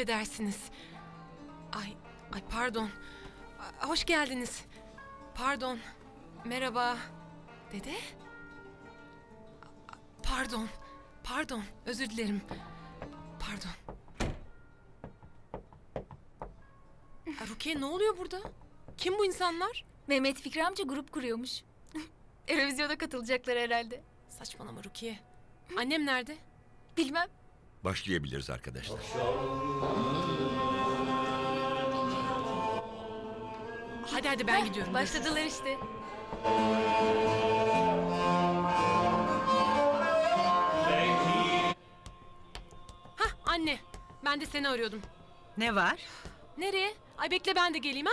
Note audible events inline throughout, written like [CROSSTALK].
affedersiniz. Ay, ay pardon. A- Hoş geldiniz. Pardon. Merhaba. Dede? A- Pardon. Pardon. Özür dilerim. Pardon. Ay, Rukiye ne oluyor burada? Kim bu insanlar? Mehmet Fikri amca grup kuruyormuş. [LAUGHS] Eurovizyona katılacaklar herhalde. Saçmalama Rukiye. Annem nerede? Bilmem. Başlayabiliriz arkadaşlar. Hadi hadi ben gidiyorum. Başladılar işte. Hah anne. Ben de seni arıyordum. Ne var? Nereye? Ay bekle ben de geleyim ha.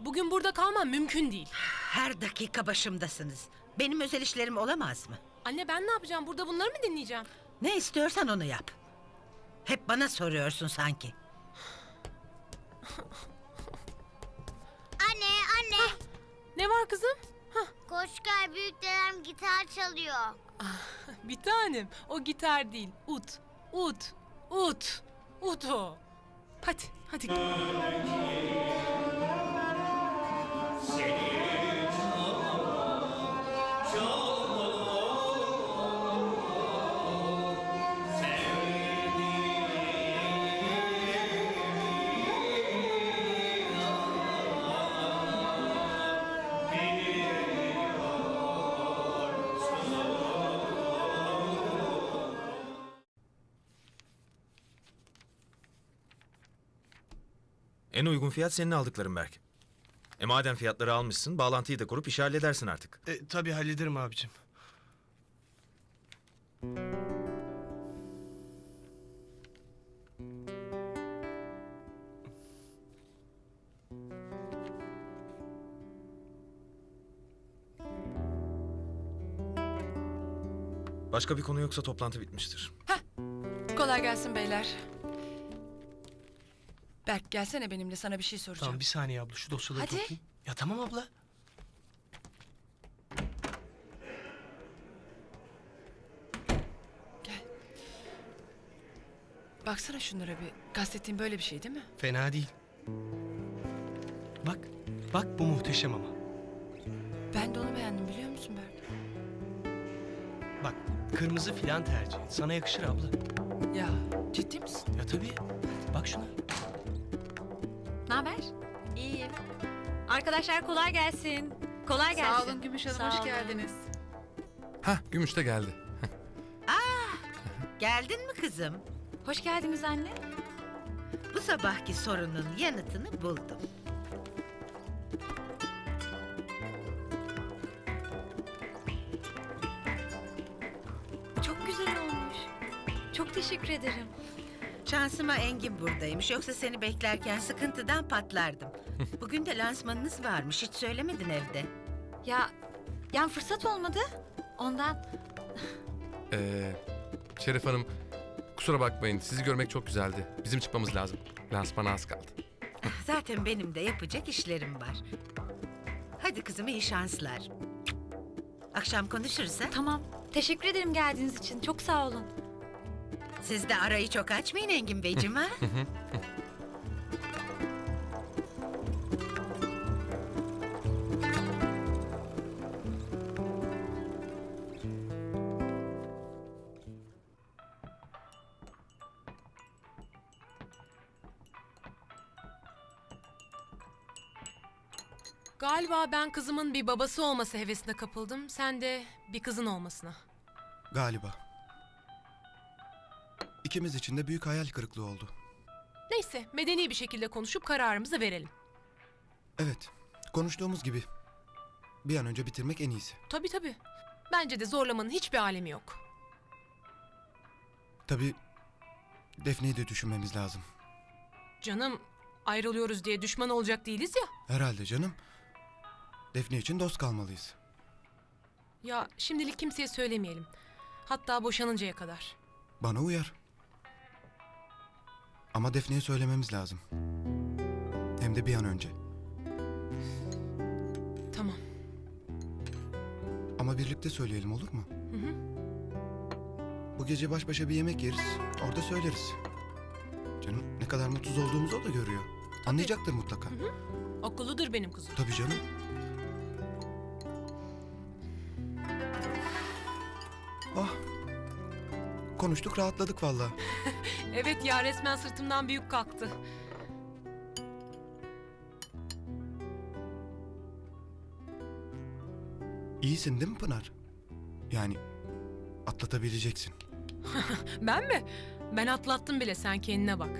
Bugün burada kalmam mümkün değil. Her dakika başımdasınız. Benim özel işlerim olamaz mı? Anne ben ne yapacağım? Burada bunları mı dinleyeceğim? Ne istiyorsan onu yap. Hep bana soruyorsun sanki. Anne, anne. Ne var kızım? Koş gel büyük dedem gitar çalıyor. [LAUGHS] Bir tanem. O gitar değil. Ut. Ut. Ut. Ut o. Hadi. Hadi. En uygun fiyat senin aldıkların Berk. E madem fiyatları almışsın, bağlantıyı da kurup işi halledersin artık. E, tabii hallederim abicim. Başka bir konu yoksa toplantı bitmiştir. Kolay gelsin beyler. Berk gelsene benimle sana bir şey soracağım. Tamam bir saniye abla şu dosyaları Hadi. toplayayım. Ya tamam abla. Gel. Baksana şunlara bir. Gazetin böyle bir şey değil mi? Fena değil. Bak. Bak bu muhteşem ama. Ben de onu beğendim biliyor musun Berk? Bak kırmızı filan tercih et. Sana yakışır abla. Ya ciddi misin? Ya tabii. Bak şuna. Ne haber? İyiyim. Arkadaşlar kolay gelsin. Kolay gelsin. Sağ olun Gümüş Hanım, Sağ hoş olun. geldiniz. Hah Gümüş de geldi. Geldin mi kızım? Hoş geldiniz anne. Bu sabahki sorunun yanıtını buldum. Çok güzel olmuş. Çok teşekkür ederim. Şansıma Engin buradaymış. Yoksa seni beklerken sıkıntıdan patlardım. [LAUGHS] Bugün de lansmanınız varmış. Hiç söylemedin evde. Ya yani fırsat olmadı. Ondan [LAUGHS] Ee, Şerif Hanım kusura bakmayın sizi görmek çok güzeldi. Bizim çıkmamız lazım. Lansmana az kaldı. [LAUGHS] Zaten benim de yapacak işlerim var. Hadi kızım iyi şanslar. Akşam konuşuruz ha? tamam. Teşekkür ederim geldiğiniz için. Çok sağ olun. Siz de arayı çok açmayın Engin Beyciğim ha? [LAUGHS] Galiba ben kızımın bir babası olması hevesine kapıldım. Sen de bir kızın olmasına. Galiba. İkimiz için de büyük hayal kırıklığı oldu. Neyse medeni bir şekilde konuşup kararımızı verelim. Evet, konuştuğumuz gibi. Bir an önce bitirmek en iyisi. Tabii tabii. Bence de zorlamanın hiçbir alemi yok. Tabii Defne'yi de düşünmemiz lazım. Canım ayrılıyoruz diye düşman olacak değiliz ya. Herhalde canım. Defne için dost kalmalıyız. Ya şimdilik kimseye söylemeyelim. Hatta boşanıncaya kadar. Bana uyar. Ama Defne'ye söylememiz lazım. Hem de bir an önce. Tamam. Ama birlikte söyleyelim olur mu? Hı hı. Bu gece baş başa bir yemek yeriz. Orada söyleriz. Canım ne kadar mutsuz olduğumuzu o da görüyor. Anlayacaktır mutlaka. Okuludur benim kuzum. Tabii canım. Konuştuk rahatladık vallahi. [LAUGHS] Evet ya resmen sırtımdan büyük kalktı. İyisin değil mi Pınar? Yani atlatabileceksin. [LAUGHS] Ben mi? Ben atlattım bile sen kendine bak.